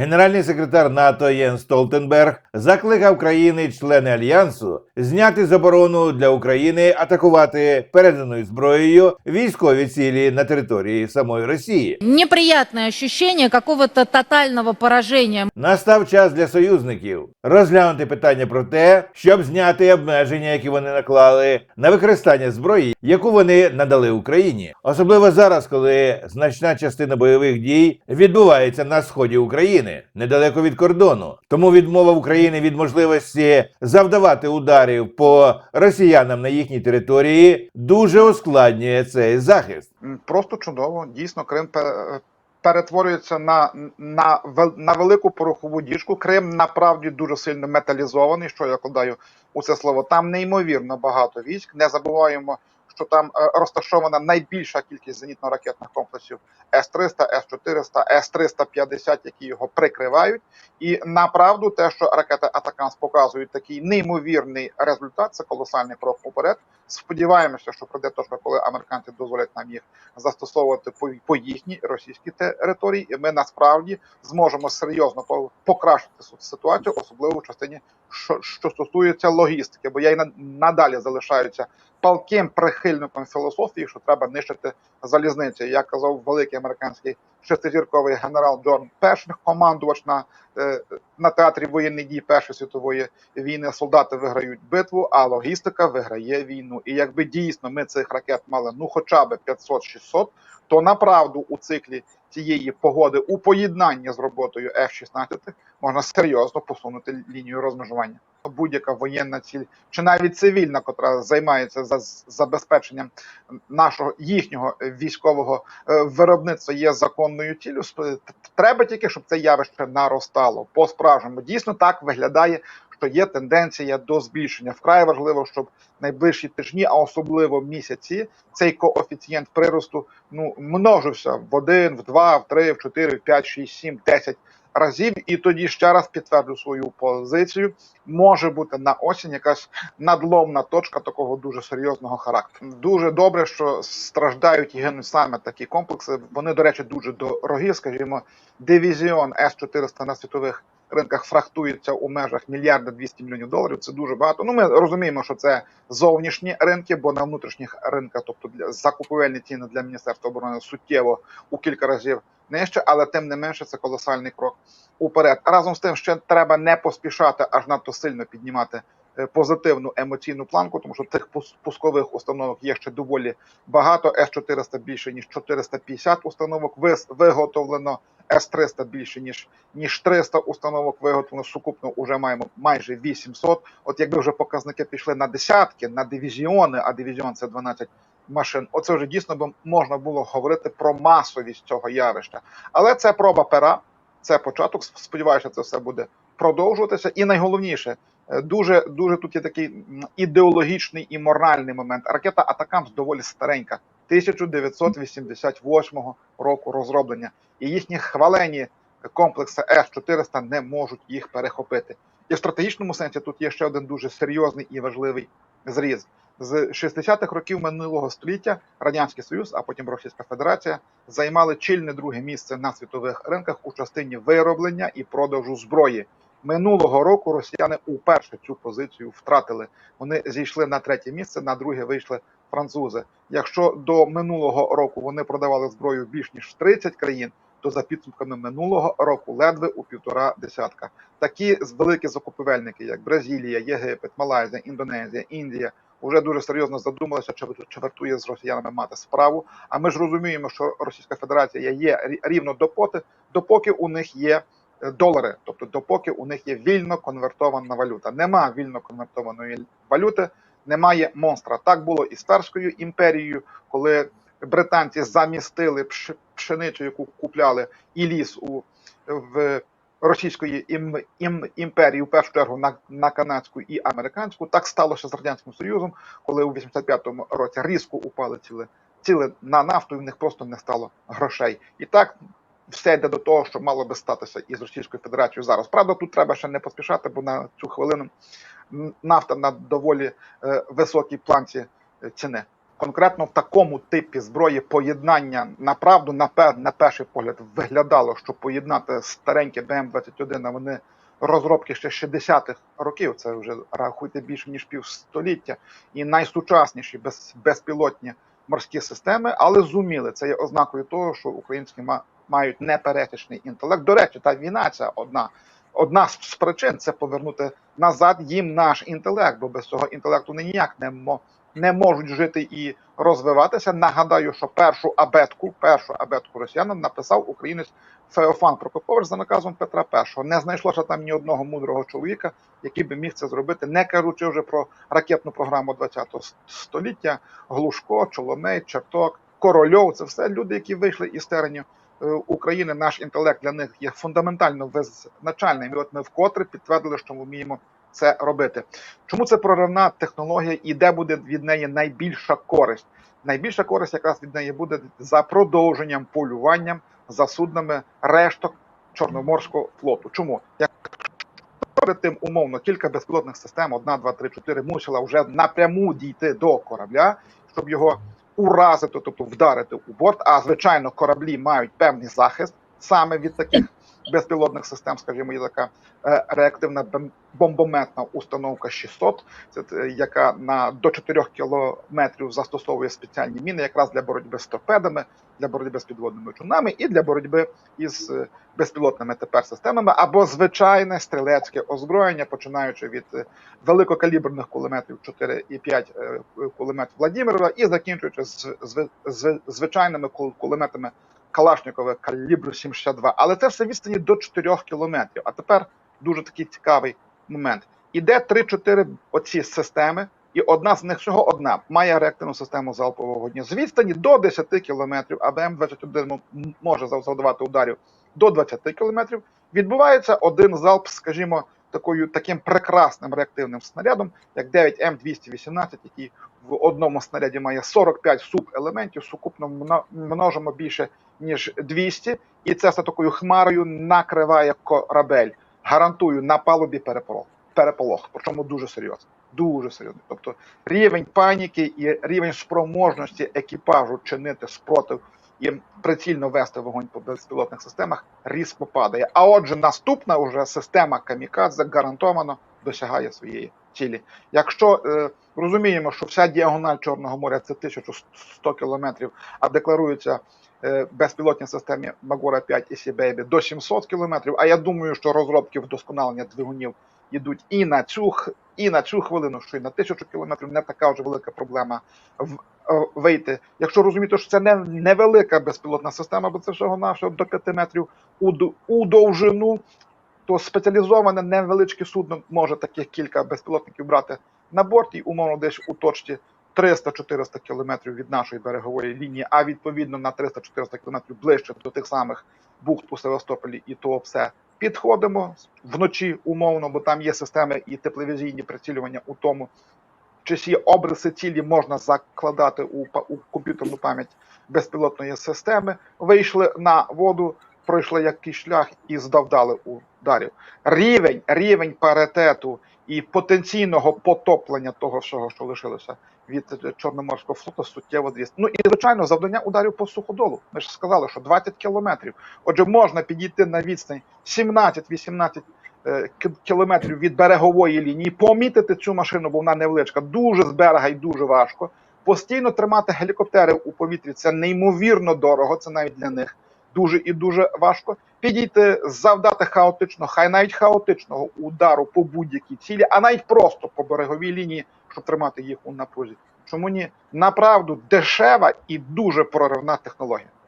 Генеральний секретар НАТО Єн Столтенберг закликав країни-члени альянсу зняти заборону для України атакувати переданою зброєю військові цілі на території самої Росії. Неприятное ощущение какого-то тотального поражения. Настав час для союзників розглянути питання про те, щоб зняти обмеження, які вони наклали на використання зброї, яку вони надали Україні, особливо зараз, коли значна частина бойових дій відбувається на сході України, недалеко від кордону. Тому відмова України від можливості завдавати ударів по росіянам на їхній території дуже ускладнює цей захист. Просто чудово. Дійсно, Крим перетворюється на, на, на велику порохову діжку. Крим направді дуже сильно металізований, що я кладаю у це слово. Там неймовірно багато військ. Не забуваємо, що там е, розташована найбільша кількість зенітно-ракетних комплексів С-300, С-400, С-350, які його прикривають. І направду те, що ракети Атакамс показують такий неймовірний результат, це колосальний крок уперед. Сподіваємося, що прийде точка, коли американці дозволять нам їх застосовувати по, по їхній російській території, і ми насправді зможемо серйозно покращити ситуацію, особливо в частині, що, що стосується логістики, бо я й на- надалі залишаюся палким прихильником філософії, що треба нищити залізниці. Як казав великий американський шестизірковий генерал Джон Перших, командувач на, е, на театрі воєнних дій Першої світової війни. Солдати виграють битву, а логістика виграє війну. І якби дійсно ми цих ракет мали ну хоча б 500-600, то направду у циклі цієї погоди у поєднанні з роботою F-16 можна серйозно посунути лінію розмежування. Будь-яка воєнна ціль, чи навіть цивільна, котра займається за забезпеченням нашого їхнього військового е, виробництва, є законною ціллю. Треба тільки, щоб це явище наростало по справжньому. Дійсно так виглядає, що є тенденція до збільшення. Вкрай важливо, щоб найближчі тижні, а особливо місяці, цей коефіцієнт приросту ну множився в один, в два, в три, в чотири, в п'ять, шість, сім, десять разів. І тоді ще раз підтверджу свою позицію. Може бути на осінь якась надломна точка такого дуже серйозного характеру. Дуже добре, що страждають і гинуть саме такі комплекси. Вони, до речі, дуже дорогі. Скажімо, дивізіон С-400 на світових ринках фрахтується у межах мільярда 200 мільйонів доларів. Це дуже багато. Ну ми розуміємо, що це зовнішні ринки, бо на внутрішніх ринках, тобто для закупівельні ціни для міністерства оборони суттєво у кілька разів нижче, але тим не менше це колосальний крок уперед. Разом з тим, ще треба не поспішати аж надто сильно піднімати позитивну емоційну планку, тому що пус- пускових установок є ще доволі багато. С-400 більше ніж 450 установок виготовлено. С-300 більше ніж ніж 300 установок виготовлено. Сукупно вже маємо майже 800. От якби вже показники пішли на десятки, на дивізіони, а дивізіон це 12 машин. Оце вже дійсно би можна було говорити про масовість цього явища. Але це проба пера, це початок. Сподіваюся, це все буде продовжуватися. І найголовніше, е, дуже дуже тут є такий ідеологічний і моральний момент. Ракета Атакамс доволі старенька, 1988 року розроблення, і їхні хвалені комплекси С-400 не можуть їх перехопити. І в стратегічному сенсі тут є ще один дуже серйозний і важливий зріз. З 60-х років минулого століття Радянський Союз, а потім Російська Федерація займали чільне друге місце на світових ринках у частині вироблення і продажу зброї. Минулого року росіяни уперше цю позицію втратили. Вони зійшли на третє місце, на друге вийшли французи. Якщо до минулого року вони продавали зброю більш ніж 30 країн, то за підсумками минулого року ледве у півтора десятка. Такі великі закупівельники, як Бразилія, Єгипет, Малайзія, Індонезія, Індія, вже дуже серйозно задумалися, чи, вартує з росіянами мати справу. А ми ж розуміємо, що Російська Федерація є рі- рівно допоки, допоки у них є долари, тобто допоки у них є вільно конвертована валюта. Нема вільно конвертованої валюти, немає монстра. Так було і з Перською імперією, коли британці замістили пшеницю, яку купляли, і ліс у в Російської ім, ім, імперії, в першу чергу на, на канадську і американську. Так сталося з радянським союзом, коли у 85-му році різко упали ціли, ціли на нафту, і в них просто не стало грошей. І так все йде до того, що мало би статися із Російською Федерацією зараз. Правда, тут треба ще не поспішати, бо на цю хвилину нафта на доволі е, високій планці е, ціни. конкретно в такому типі зброї поєднання направду на, пер, на перший погляд виглядало, що поєднати старенькі БМ-21, а вони розробки ще 60-х років, це вже рахуйте більше ніж півстоліття, і найсучасніші без, безпілотні морські системи, але зуміли. Це є ознакою того, що українські мають непересічний інтелект. До речі, та війна це одна. Одна з причин це повернути назад їм наш інтелект, бо без цього інтелекту вони ніяк не, не можуть жити і розвиватися. Нагадаю, що першу абетку, першу абетку росіянам написав українець Феофан Прокопович за наказом Петра І. Не знайшлося там ні одного мудрого чоловіка, який би міг це зробити, не кажучи вже про ракетну програму ХХ століття. Глушко, Чоломей, Черток, Корольов це все люди, які вийшли із теренів України. Наш інтелект для них є фундаментально визначальним. І от ми вкотре підтвердили, що ми вміємо це робити. Чому це проривна технологія і де буде від неї найбільша користь? Найбільша користь якраз від неї буде за продовженням полюванням за суднами решток Чорноморського флоту. Чому? Як перед тим умовно кілька безпілотних систем, одна, два, три, чотири, мусила вже напряму дійти до корабля, щоб його уразити, тобто вдарити у борт. А звичайно, кораблі мають певний захист саме від таких безпілотних систем, скажімо, є така е, реактивна бомбометна установка 600, це е, яка на до 4 кілометрів застосовує спеціальні міни, якраз для боротьби з торпедами, для боротьби з підводними човнами і для боротьби із е, безпілотними тепер системами, або звичайне стрілецьке озброєння, починаючи від великокаліберних кулеметів 4,5 е, кулемет Владимирова і закінчуючи з звичайними кулеметами Калашникова калібру 762. Але це все відстані до 4 кілометрів. А тепер дуже такий цікавий момент. Іде 3-4 оці системи, і одна з них всього одна має реактивну систему залпового вогню з відстані до 10 кілометрів, а БМ-21 може завдавати ударів до 20 кілометрів. Відбувається один залп, скажімо, такою таким прекрасним реактивним снарядом, як 9М218, який в одному снаряді має 45 субелементів, сукупно мно- множимо більше ніж 200, і це все такою хмарою накриває корабель. Гарантую на палубі переполох. Переполох, причому дуже серйозно. Дуже серйозно. Тобто рівень паніки і рівень спроможності екіпажу чинити спротив і прицільно вести вогонь по безпілотних системах різко падає. А отже, наступна вже система камікадзе гарантовано досягає своєї цілі. Якщо е, розуміємо, що вся діагональ Чорного моря це 1100 кілометрів, а декларується е, безпілотні системі Магора 5 і Сібейбі до 700 кілометрів. А я думаю, що розробки вдосконалення двигунів йдуть і на цю і на цю хвилину, що і на тисячу кілометрів не така вже велика проблема в, е, вийти. Якщо розуміти, що це не невелика безпілотна система, бо це всього навсього до 5 метрів у, у довжину, то спеціалізоване невеличке судно може таких кілька безпілотників брати на борт і умовно десь у точці 300-400 кілометрів від нашої берегової лінії, а відповідно на 300-400 кілометрів ближче до тих самих бухт у Севастополі і то все підходимо вночі умовно, бо там є системи і тепловізійні прицілювання у тому. Чисі обриси цілі можна закладати у, у комп'ютерну пам'ять безпілотної системи. Вийшли на воду, пройшли якийсь шлях і завдали ударів. Рівень, рівень паритету і потенційного потоплення того всього, що лишилося від Чорноморського флоту, суттєво зріс. Ну і звичайно, завдання ударів по суходолу. Ми ж сказали, що 20 кілометрів. Отже, можна підійти на відстань 17-18 е, кілометрів від берегової лінії, помітити цю машину, бо вона невеличка, дуже з берега і дуже важко. Постійно тримати гелікоптери у повітрі це неймовірно дорого, це навіть для них дуже і дуже важко. Підійти, завдати хаотично, хай навіть хаотичного удару по будь-якій цілі, а навіть просто по береговій лінії, щоб тримати їх у напрузі. Чому ні? Направду дешева і дуже проривна технологія.